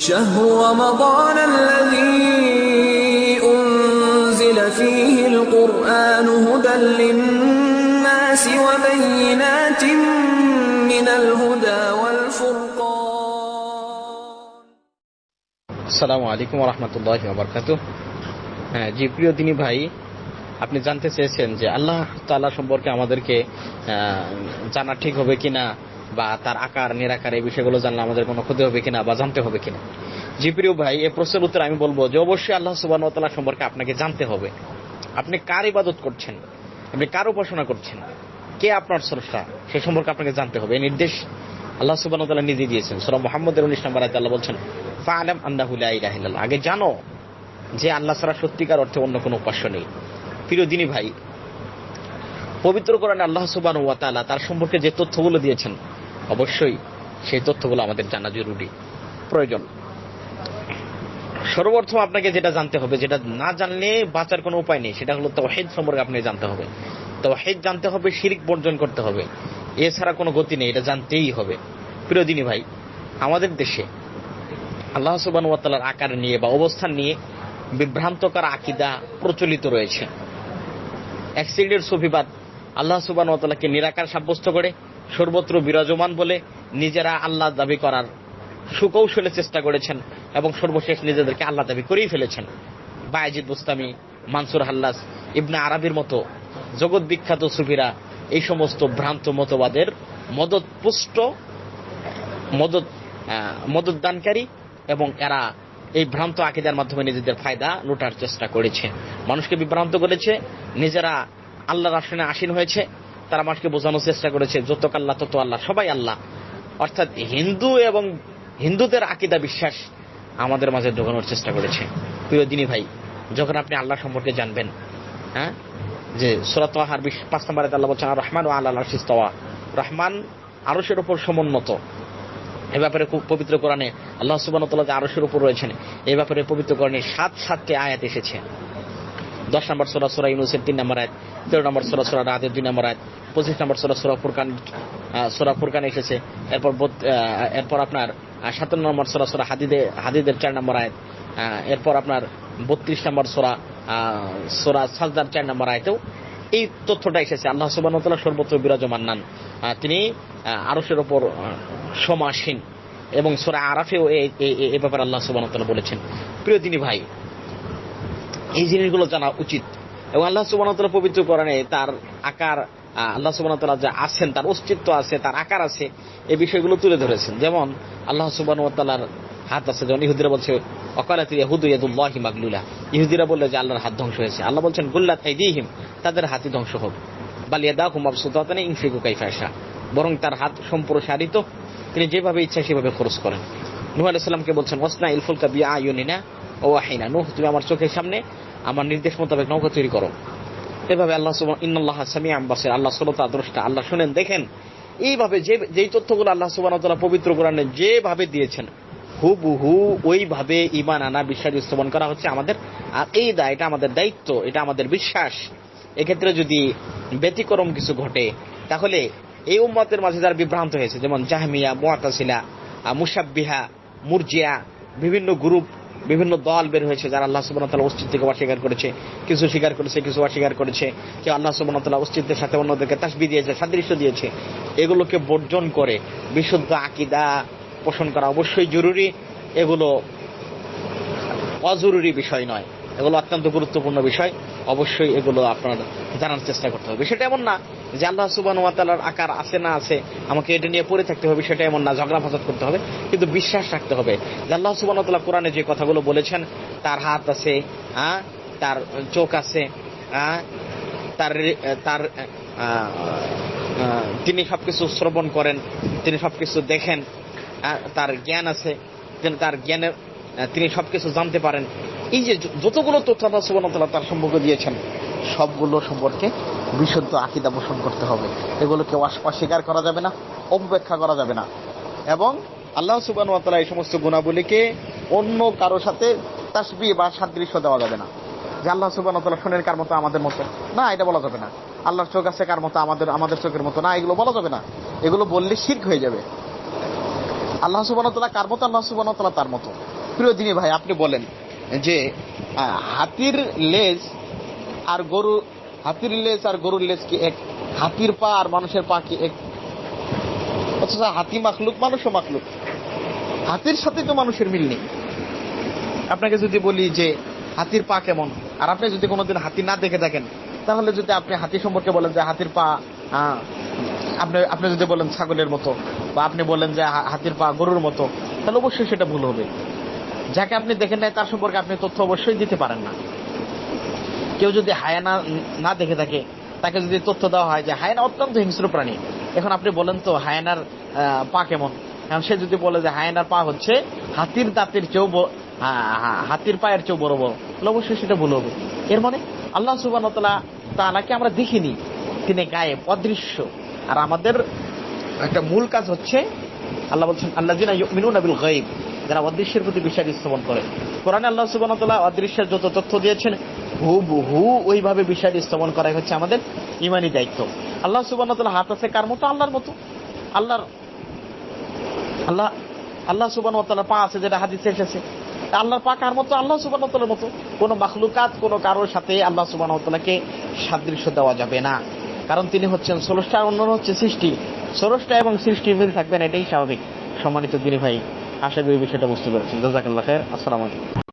شهر رمضان الذي أنزل فيه القرآن هدى للناس وبينات من الهدى والفرقان আসসালামু আলাইকুম রহমতুল্লাহ বরকাত হ্যাঁ জি প্রিয় দিনী ভাই আপনি জানতে চেয়েছেন যে আল্লাহ তাআলা সম্পর্কে আমাদেরকে আহ, জানা ঠিক হবে কিনা বা তার আকার, নিরাকার এই বিষয়গুলো জানলে আমাদের কোনো ক্ষতি হবে কিনা বা জানতে হবে কিনা। জি প্রিয় ভাই এই প্রশ্নের উত্তর আমি বলব যে অবশ্যই আল্লাহ সুবাহ তাআলা সম্পর্কে আপনাকে জানতে হবে। আপনি কার ইবাদত করছেন? আপনি কার উপাসনা করছেন? কে আপনার স্রষ্টা? সে সম্পর্কে আপনাকে জানতে হবে। এই নির্দেশ আল্লাহ সুবাহ তাআলা নিজে দিয়েছেন। সুরা মোহাম্মদের উনিশ নম্বর আয়াতে আল্লাহ বলছেন, ফাআলাম আন্নাহু লা ইলাহা আগে জানো যে আল্লাহ ছাড়া সত্যিকার অর্থে অন্য কোনো উপাস্য নেই। প্রিয় দিনী ভাই, পবিত্র কোরআনে আল্লাহ সুবান ওয়াতালা তার সম্পর্কে যে তথ্যগুলো দিয়েছেন অবশ্যই সেই তথ্যগুলো আমাদের জানা জরুরি। প্রয়োজন। সর্বপ্রথম আপনাকে যেটা জানতে হবে যেটা না জানলে বাঁচার কোনো উপায় নেই সেটা হলো তৌহিদ সম্পর্কে আপনাকে জানতে হবে। তৌহিদ জানতে হবে শিরিক বর্জন করতে হবে। এছাড়া কোনো গতি নেই এটা জানতেই হবে। প্রিয়দিনী ভাই আমাদের দেশে আল্লাহ সুবান ওয়াতালার আকার নিয়ে বা অবস্থান নিয়ে বিভ্রান্তকর আকিদা প্রচলিত রয়েছে। এক শ্রেণির সুফিবাদ আল্লাহ সুবান ওয়াতালাকে নিরাকার সাব্যস্ত করে সর্বত্র বিরাজমান বলে নিজেরা আল্লাহ দাবি করার সুকৌশলে চেষ্টা করেছেন এবং সর্বশেষ নিজেদেরকে আল্লাহ দাবি করেই ফেলেছেন। বায়াজিদ বুস্তামি মানসুর হাল্লাস ইবনে আরবির মতো জগৎ বিখ্যাত সুফিরা এই সমস্ত ভ্রান্ত মতবাদের মদত পুষ্ট মদত আহ, মদত দানকারী এবং এরা এই ভ্রান্ত আকিদার মাধ্যমে নিজেদের ফায়দা লুটার চেষ্টা করেছে। মানুষকে বিভ্রান্ত করেছে নিজেরা আল্লাহর আসনে আসীন হয়েছে তারা মানুষকে বোঝানোর চেষ্টা করেছে যত আল্লাহ তত আল্লাহ, সবাই আল্লাহ। অর্থাৎ হিন্দু এবং হিন্দুদের আকিদা বিশ্বাস আমাদের মাঝে ঢোকানোর চেষ্টা করেছে। প্রিয় দিনী ভাই, যখন আপনি আল্লাহ সম্পর্কে জানবেন হ্যাঁ? যে সুরাত হার পাঁচ নম্বরে আল্লাহ বলছেন রহমান ও আল্লাহ শিস্তওয়া রহমান আরশের উপর সমুন্নত এ ব্যাপারে পবিত্র কোরআনে আল্লাহ সুবান যে আরশের উপর রয়েছেন। এই ব্যাপারে পবিত্র কোরআনে সাত, সাতটি আয়াত এসেছে। দশ নম্বর সোরা সোরা ইউনুসের তিন নম্বর আয়াত, তেরো নম্বর সোরা সোরা রাতের দুই নম্বর আয়াত পঁচিশ নম্বর সোরা সোরা ফুরকান সোরা ফুরকান এসেছে। এরপর এরপর আপনার সাতান্ন নম্বর সোরা সোরা হাদিদে, হাদিদের চার নম্বর আয়াত। এরপর আপনার বত্রিশ নম্বর সোরা সোরা সাজদার চার নম্বর আয়তেও এই তথ্যটা এসেছে। আল্লাহ সুবান সর্বত্র বিরাজমান নান। তিনি আরসের ওপর সমাসীন এবং সোরা আরাফেও এ ব্যাপারে আল্লাহ সুবান বলেছেন। প্রিয় দিনী ভাই, এই জিনিসগুলো জানা উচিত এবং আল্লাহ সুবাহতাল্লাহ পবিত্র কোরআনে তার আকার আল্লাহ সুবাহতাল্লাহ যে আছেন, তার অস্তিত্ব আছে, তার আকার আছে, এই বিষয়গুলো তুলে ধরেছেন। যেমন আল্লাহ সুবাহতাল্লাহর হাত আছে, যেমন ইহুদিরা বলছে অকালাতির ইহুদু ইয়াদুল্লাহি মাগলুলা। ইহুদিরা বললে যে আল্লাহর হাত ধ্বংস হয়েছে। আল্লাহ বলছেন, গুল্লাত আইদিহিম, তাদের হাতই ধ্বংস হোক। বালিয়াদা হুমাব সুতাতানে ইনফিকু কাইফাশা বরং তার হাত সম্প্রসারিত, তিনি যেভাবে ইচ্ছা সেভাবে খরচ করেন। নুহ আলাইসাল্লামকে বলছেন ওসনা ইলফুলকা বিয়া আয়ুনিনা ও আহিনা নুহ, তুমি আমার চোখের সামনে আমার নির্দেশ মোতাবেক নৌকা তৈরি করো। এভাবে আল্লাহ ইন্নাল্লাহ সামিআ বাসির। আল্লাহ শ্রোতা দ্রষ্টা আল্লাহ শুনেন দেখেন। এইভাবে যে যেই তথ্যগুলো আল্লাহ সুবহানাহু পবিত্র কোরআনে যেভাবে দিয়েছেন হুবহু ওইভাবে ইমান আনা বিশ্বাস স্থাপন করা হচ্ছে আমাদের আকিদা। এটা আমাদের দায়িত্ব এটা আমাদের বিশ্বাস। এক্ষেত্রে যদি ব্যতিক্রম কিছু ঘটে তাহলে এই উম্মতের মাঝে যারা বিভ্রান্ত হয়েছে যেমন জাহমিয়া মুআতাসিলা আহ, মুসাব্বিহা মুরজিয়া বিভিন্ন গ্রুপ বিভিন্ন দল বের হয়েছে যারা আল্লাহ তাআলার অস্তিত্বকে অস্বীকার করেছে। কিছু স্বীকার করেছে, কিছু অস্বীকার করেছে। কেউ আল্লাহ ওয়া অস্তিত্বের সাথে অন্যদেরকে তাসবি দিয়েছে, সাদৃশ্য দিয়েছে। এগুলোকে বর্জন করে বিশুদ্ধ আকিদা পোষণ করা অবশ্যই জরুরি। এগুলো অজরুরি বিষয় নয়। এগুলো অত্যন্ত গুরুত্বপূর্ণ বিষয়। অবশ্যই এগুলো আপনার জানার চেষ্টা করতে হবে। সেটা এমন না যে আল্লাহ সুবান ওয়াতালার আকার আছে না আছে, আমাকে এটা নিয়ে পড়ে থাকতে হবে, সেটা এমন না ঝগড়া ফাসাদ করতে হবে, কিন্তু বিশ্বাস রাখতে হবে। যে আল্লাহ সুবান ওয়াতালা কোরআনে যে কথাগুলো বলেছেন, তার হাত আছে হ্যাঁ তার চোখ আছে হ্যাঁ তার তার তিনি সবকিছু শ্রবণ করেন, তিনি সবকিছু দেখেন তার জ্ঞান আছে তার জ্ঞানের তিনি সবকিছু জানতে পারেন। এই যে যতগুলো তথ্য আল্লাহ তাআলা তার সম্পর্কে দিয়েছেন, সবগুলো সম্পর্কে বিশুদ্ধ আকিদা পোষণ করতে হবে। এগুলোকে অস- অস্বীকার করা যাবে না, অপব্যাখ্যা করা যাবে না। এবং আল্লাহ সুবহানাহু ওয়া তাআলা এই সমস্ত গুণাবলীকে অন্য কারও সাথে তাসবি বা সাদৃশ্য দেওয়া যাবে না। যে আল্লাহ সুবান শোনেন কার মতো আমাদের মতো। না, এটা বলা যাবে না। আল্লাহর চোখ আছে কার মতো, আমাদের আমাদের চোখের মতো। না, এগুলো বলা যাবে না। এগুলো বললে শিখ হয়ে যাবে। আল্লাহ সুবানতলা কার মতো? আল্লাহ সুবানতলা তার মতো। প্রিয় দিনী ভাই, আপনি বলেন যে হাতির লেজ আর গরু হাতির লেজ আর গরুর লেজ কি এক? হাতির পা আর মানুষের পা কি এক? অথচ হাতি মাখলুক, মানুষও মাখলুক। হাতির সাথে তো মানুষের মিল নেই। আপনাকে যদি বলি যে হাতির পা কেমন? আর আপনি যদি কোনোদিন হাতি না দেখে থাকেন, তাহলে যদি আপনি হাতি সম্পর্কে বলেন যে হাতির পা আপনি আপনি যদি বলেন ছাগলের মতো, বা আপনি বলেন যে হাতির পা গরুর মতো, তাহলে অবশ্যই সেটা ভুল হবে। যাকে আপনি দেখেন নাই তার সম্পর্কে আপনি তথ্য অবশ্যই দিতে পারেন না। কেউ যদি হায়ানা না দেখে থাকে, তাকে যদি তথ্য দেওয়া হয় যে হায়না অত্যন্ত হিংস্র প্রাণী। এখন আপনি বলেন তো, হায়নার পা কেমন? এখন সে যদি বলে যে হায়নার পা হচ্ছে হাতির দাঁতের চেয়েও হাতির পায়ের চেয়েও বড় বড় অবশ্যই সেটা ভুল হবে। এর মানে আল্লাহ সুবান তালাকে আমরা দেখিনি। তিনি গায়েব, অদৃশ্য। আর আমাদের একটা মূল কাজ হচ্ছে, আল্লাহ বলছেন আল্লাহ জিনা মিনুন আবিল গাইব যারা অদৃশ্যের প্রতি বিশ্বাস স্থাপন করে। কোরআনে আল্লাহ সুবাহতাল্লাহ অদৃশ্যের যত তথ্য দিয়েছেন হু হু ওইভাবে বিশ্বাস স্থাপন করাই হচ্ছে আমাদের ইমানি দায়িত্ব। আল্লাহ সুবাহতাল্লাহ হাত আছে কার মতো? আল্লাহর মতো। আল্লাহর, আল্লাহ আল্লাহ সুবান পা আছে যেটা হাদিসে এসেছে। আল্লাহর পা কার মতো? আল্লাহ সুবান মতো। কোনো মাখলুকাত, কোনো কারোর সাথে আল্লাহ সুবান সাদৃশ্য দেওয়া যাবে না। কারণ তিনি হচ্ছেন ষোলশটা অন্য হচ্ছে সৃষ্টি। ষোলশটা এবং সৃষ্টি মিল থাকবেন, এটাই স্বাভাবিক। সম্মানিত দিনী ভাই, আশা করি বিষয়টা বুঝতে পেরেছেন। জাজাকাল্লাহ আসসালামু আলাইকুম।